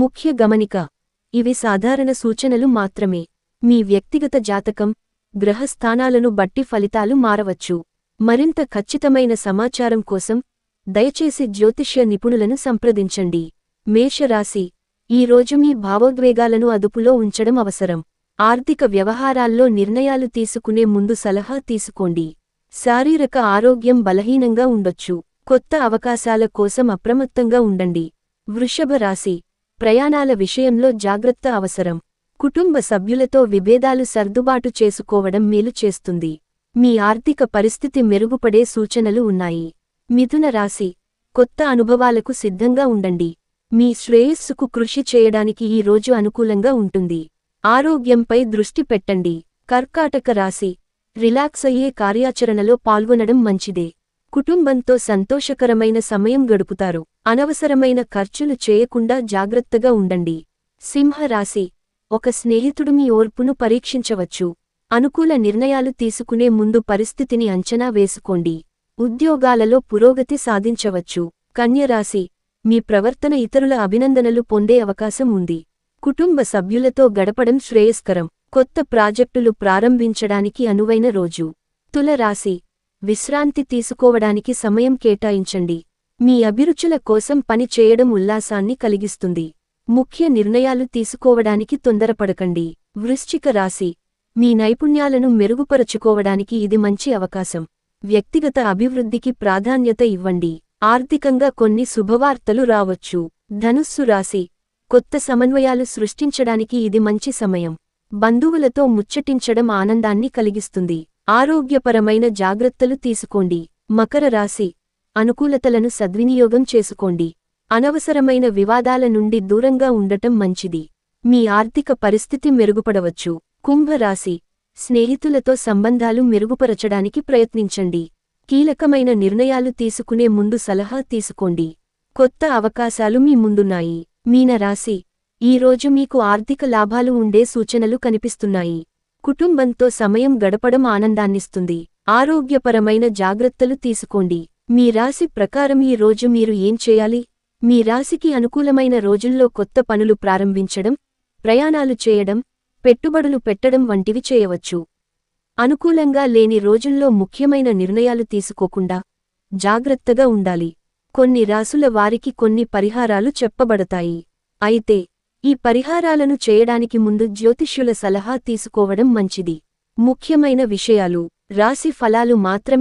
ముఖ్య గమనిక. ఇవి సాధారణ సూచనలు మాత్రమే. మీ వ్యక్తిగత జాతకం గ్రహస్థానాలను బట్టి ఫలితాలు మారవచ్చు. మరింత ఖచ్చితమైన సమాచారం కోసం దయచేసి జ్యోతిష్య నిపుణులను సంప్రదించండి. మేషరాశి. ఈ రోజు మీ భావోద్వేగాలను అదుపులో ఉంచడం అవసరం. ఆర్థిక వ్యవహారాల్లో నిర్ణయాలు తీసుకునే ముందు సలహా తీసుకోండి. శారీరక ఆరోగ్యం బలహీనంగా ఉండొచ్చు. కొత్త అవకాశాల కోసం అప్రమత్తంగా ఉండండి. వృషభ రాశి. ప్రయాణాల విషయంలో జాగ్రత్త అవసరం. కుటుంబ సభ్యులతో విభేదాలు సర్దుబాటు చేసుకోవడం మేలు చేస్తుంది. మీ ఆర్థిక పరిస్థితి మెరుగుపడే సూచనలు ఉన్నాయి. మిథున రాశి కొత్త అనుభవాలకు సిద్ధంగా ఉండండి. మీ శ్రేయస్సుకు కృషి చేయడానికి ఈ రోజు అనుకూలంగా ఉంటుంది. ఆరోగ్యంపై దృష్టి పెట్టండి. కర్కాటక రాశి రిలాక్స్ అయ్యే కార్యాచరణలో పాల్గొనడం మంచిదే. కుటుంబంతో సంతోషకరమైన సమయం గడుపుతారు. అనవసరమైన ఖర్చులు చేయకుండా జాగ్రత్తగా ఉండండి. సింహరాశి ఒక స్నేహితుడు మీ ఓర్పును పరీక్షించవచ్చు. అనుకూల నిర్ణయాలు తీసుకునే ముందు పరిస్థితిని అంచనా వేసుకోండి. ఉద్యోగాలలో పురోగతి సాధించవచ్చు. కన్యరాశి మీ ప్రవర్తన ఇతరుల అభినందనలు పొందే అవకాశం ఉంది. కుటుంబ సభ్యులతో గడపడం శ్రేయస్కరం. కొత్త ప్రాజెక్టులు ప్రారంభించడానికి అనువైన రోజు. తులరాశి విశ్రాంతి తీసుకోవడానికి సమయం కేటాయించండి. మీ అభిరుచుల కోసం పని చేయడం ఉల్లాసాన్ని కలిగిస్తుంది. ముఖ్య నిర్ణయాలు తీసుకోవడానికి తొందరపడకండి. వృశ్చిక రాశి. మీ నైపుణ్యాలను మెరుగుపరచుకోవడానికి ఇది మంచి అవకాశం. వ్యక్తిగత అభివృద్ధికి ప్రాధాన్యత ఇవ్వండి. ఆర్థికంగా కొన్ని శుభవార్తలు రావచ్చు. ధనుస్సు రాశి. కొత్త సమన్వయాలు సృష్టించడానికి ఇది మంచి సమయం. బంధువులతో ముచ్చటించడం ఆనందాన్ని కలిగిస్తుంది. ఆరోగ్యపరమైన జాగ్రత్తలు తీసుకోండి. మకర రాశి. అనుకూలతలను సద్వినియోగం చేసుకోండి. అనవసరమైన వివాదాల నుండి దూరంగా ఉండటం మంచిది. మీ ఆర్థిక పరిస్థితి మెరుగుపడవచ్చు. కుంభరాశి స్నేహితులతో సంబంధాలు మెరుగుపరచడానికి ప్రయత్నించండి. కీలకమైన నిర్ణయాలు తీసుకునే ముందు సలహా తీసుకోండి. కొత్త అవకాశాలు మీ ముందున్నాయి. మీనరాశి ఈరోజు మీకు ఆర్థిక లాభాలు ఉండే సూచనలు కనిపిస్తున్నాయి. కుటుంబంతో సమయం గడపడం ఆనందాన్నిస్తుంది. ఆరోగ్యపరమైన జాగ్రత్తలు తీసుకోండి. మీ రాశి ప్రకారం ఈ రోజు మీరు ఏం చేయాలి? మీ రాశికి అనుకూలమైన రోజుల్లో కొత్త పనులు ప్రారంభించడం ప్రయాణాలు చేయడం పెట్టుబడులు పెట్టడం వంటివి చేయవచ్చు. అనుకూలంగా లేని రోజుల్లో ముఖ్యమైన నిర్ణయాలు తీసుకోకుండా జాగ్రత్తగా ఉండాలి. కొన్ని రాసుల వారికి కొన్ని పరిహారాలు చెప్పబడతాయి. అయితే ఈ పరిహారాలను చేయడానికి ముందు జ్యోతిష్యుల సలహా తీసుకోవడం మంచిది. ముఖ్యమైన విషయాలు రాశి ఫలాలు మాత్రమే